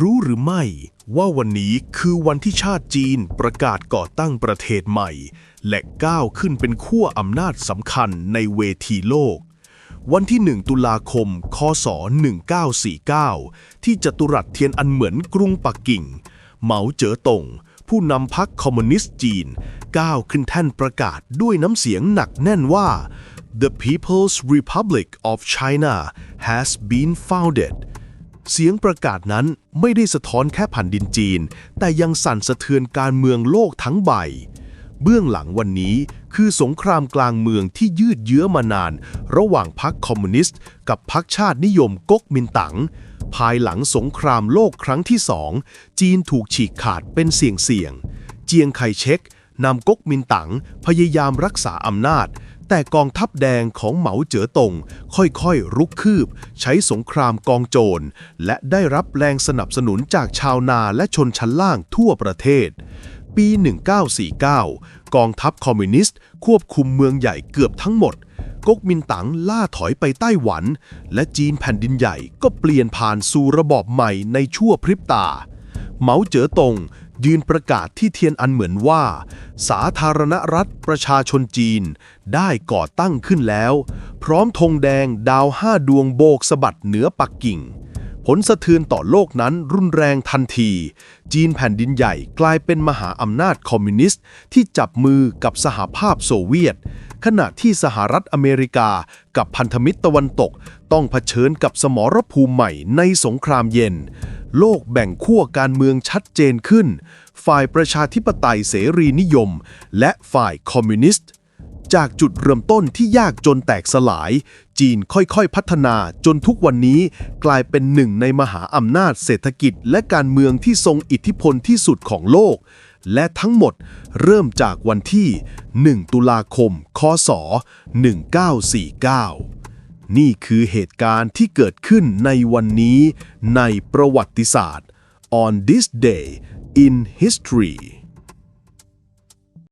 รู้หรือไม่ว่าวันนี้คือวันที่ชาติจีนประกาศก่อตั้งประเทศใหม่ และก้าวขึ้นเป็นขั้วอำนาจสำคัญในเวทีโลก วันที่ 1 ตุลาคม คศ 1949 ที่จตุรัสเทียนอันเหมือนกรุงปักกิ่ง เหมาเจ๋อตงผู้นำพรรคคอมมิวนิสต์จีน ก้าวขึ้นแท่นประกาศด้วยน้ำเสียงหนักแน่นว่า The People's Republic of China has been founded เสียงประกาศนั้นไม่ได้สะท้อนแค่ผ่นดินจีน แต่ยังสั่นสะเทือนการเมืองโลกทั้งใบ เบื้องหลังวันนี้คือสงครามกลางเมืองที่ยืดเยื้อมานาน ระหว่างพรรคคอมมิวนิสต์ กับพรรคชาตินิยมก๊กมินตั๋งภายหลังสงครามโลกครั้งที่สองจีนถูกฉีกขาดเป็นเสี่ยงๆเจียงไคเชกนำก๊กมินตั๋งพยายามรักษาอำนาจ แต่กองทัพแดงของเหมาเจ๋อตงค่อยๆรุกคืบ ใช้สงครามกองโจร และได้รับแรงสนับสนุนจากชาวนาและชนชั้นล่างทั่วประเทศ ปี 1949 กองทัพคอมมิวนิสต์ ควบคุมเมืองใหญ่เกือบทั้งหมด ก๊กมินตั๋งล่าถอยไปไต้หวัน และจีนแผ่นดินใหญ่ก็เปลี่ยนผ่านสู่ระบอบใหม่ในชั่วพริบตา เหมาเจ๋อตง ยืนประกาศที่เทียนอันเหมือนว่า สาธารณรัฐประชาชนจีนได้ก่อตั้งขึ้นแล้ว พร้อมธงแดงดาวห้าดวงโบกสะบัดเหนือปักกิ่ง ผลสะเทือนต่อโลกนั้นรุนแรงทันที จีนแผ่นดินใหญ่กลายเป็นมหาอำนาจคอมมิวนิสต์ ที่จับมือกับสหภาพโซเวียต ขณะที่สหรัฐอเมริกากับพันธมิตรตะวันตก ต้องเผชิญกับสมรภูมิใหม่ในสงครามเย็น โลกแบ่งขั้วการเมืองชัดเจนขึ้น ฝ่ายประชาธิปไตยเสรีนิยม และฝ่ายคอมมิวนิสต์ จากจุดเริ่มต้นที่ยากจนแตกสลาย จีนค่อยๆพัฒนาจนทุกวันนี้กลายเป็นหนึ่งในมหาอำนาจเศรษฐกิจและการเมืองที่ทรงอิทธิพลที่สุดของโลก และทั้งหมดเริ่มจากวันที่ 1 ตุลาคม คศ 1949 นี่คือเหตุการณ์ที่เกิดขึ้นในวันนี้ในประวัติศาสตร์ on this day in history